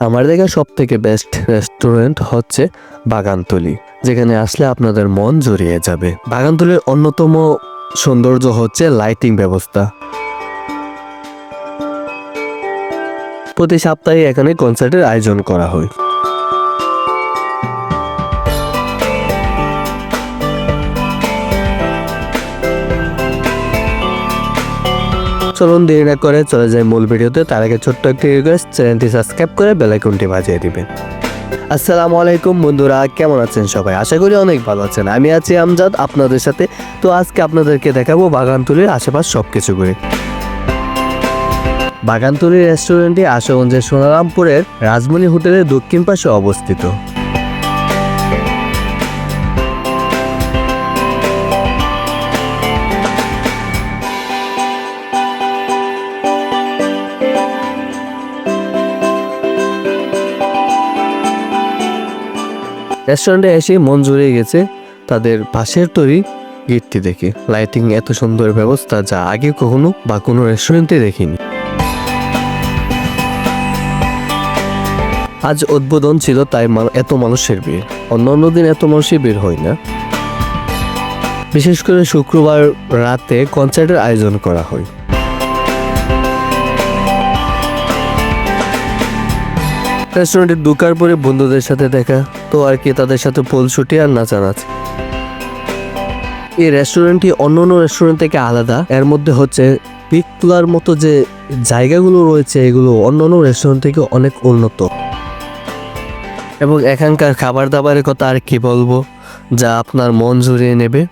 আমার দেখা সব থেকে বেস্ট রেস্টুরেন্ট হচ্ছে বাগানতলি, যেখানে আসলে আপনাদের মন জড়িয়ে যাবে। বাগানতলির অন্যতম সৌন্দর্য হচ্ছে লাইটিং ব্যবস্থা। প্রতি সপ্তাহে এখানে কনসার্টের আয়োজন করা হয়। চলুন দেরি না করে চলে যায় মূল ভিডিওতে। তার আগে ছোট্ট একটি রিকোয়েস্ট চ্যানেলটি সাবস্ক্রাইব করে বেলাইকনটি বাজিয়ে দিবেন। আসসালামু আলাইকুম বন্ধুরা, কেমন আছেন সবাই? আশা করি অনেক ভালো আছেন। আমি আছি আমজাদ আপনাদের সাথে। তো আজকে আপনাদেরকে দেখাবো বাগানতুলির আশেপাশ সব কিছু করে বাগানতুলি রেস্টুরেন্টটি আশুগঞ্জের সোনারামপুরের রাজমণি হোটেলের দক্ষিণ পাশে অবস্থিত। রেস্টুরেন্টে এসে মন জুড়ে গেছে তাদের পাশের তৈরি গেটটি দেখে। লাইটিং এত সুন্দর ব্যবস্থা যা আগে কখনো বা কোনো রেস্টুরেন্টে দেখিনি। আজ উদ্বোধন ছিল তাই এত মানুষের ভিড়। অন্য অন্য দিন এত মানুষের ভিড় হয় না। বিশেষ করে শুক্রবার রাতে কনসার্টের আয়োজন করা হয়। রেস্টুরেন্টে ঢুকার পরে বন্ধুদের সাথে দেখা তো আর কি তাদের সাথে পোলছুটি আর নাচানাচি। এই রেস্টুরেন্টটি অন্য অন্য রেস্টুরেন্ট থেকে আলাদা। এর মধ্যে হচ্ছে পিক তোলার মতো যে জায়গাগুলো রয়েছে, এগুলো অন্য অন্য রেস্টুরেন্ট থেকে অনেক উন্নত। এবং এখানকার খাবার দাবারের কথা আর কি বলব, যা আপনার মন জুড়িয়ে নেবে।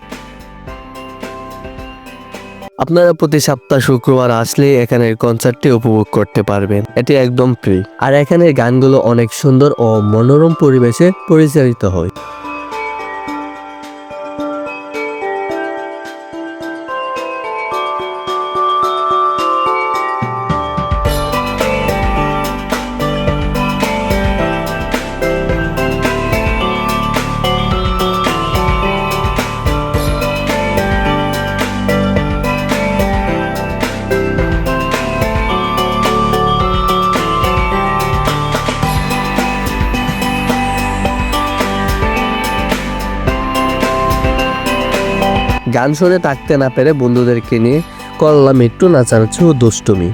আপনারা প্রতি সপ্তাহ শুক্রবার আসলে এখানের কনসার্টটি উপভোগ করতে পারবেন। এটি একদম ফ্রি আর এখানের গানগুলো অনেক সুন্দর ও মনোরম পরিবেশে পরিচালিত হয়। গান শুনে থাকতে না পেরে বন্ধুদেরকে নিয়ে করলাম একটু নাচানাচি ও দুষ্টুমি।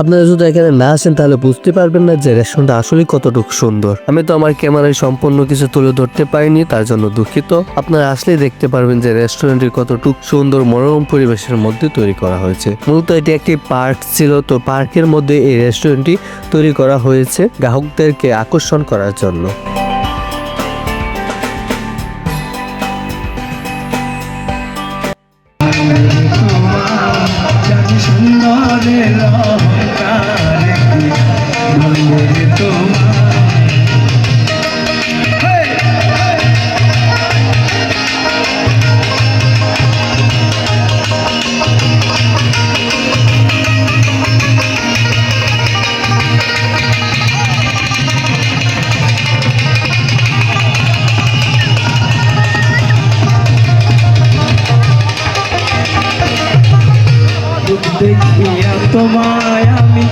আপনারা যদি এখানে না আসেন, তাহলে বুঝতে পারবেন না যে রেস্টুরেন্টটা আসলে কতটুকু সুন্দর। আমি তো আমার ক্যামেরায় সম্পূর্ণ কিছু তুলে ধরতে পারিনি, তার জন্য দুঃখিত। আপনারা আসলেই দেখতে পারবেন যে রেস্টুরেন্টটি কতটুকু সুন্দর মনোরম পরিবেশের মধ্যে তৈরি করা হয়েছে। মূলত এটি একটি পার্ক ছিল, তো পার্কের মধ্যে এই রেস্টুরেন্টটি তৈরি করা হয়েছে গ্রাহকদেরকে আকর্ষণ করার জন্য। দেখিয়া তোমায় আমি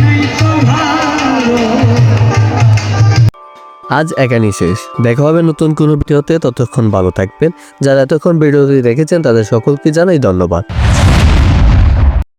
নাই তো ভালো। আজ একানি শেষ। দেখা হবে নতুন কোনো ভিডিওতে। ততক্ষণ ভালো থাকবেন। যারা এতক্ষণ ভিডিওটি দেখেছেন, তাদের সকলকে জানাই ধন্যবাদ।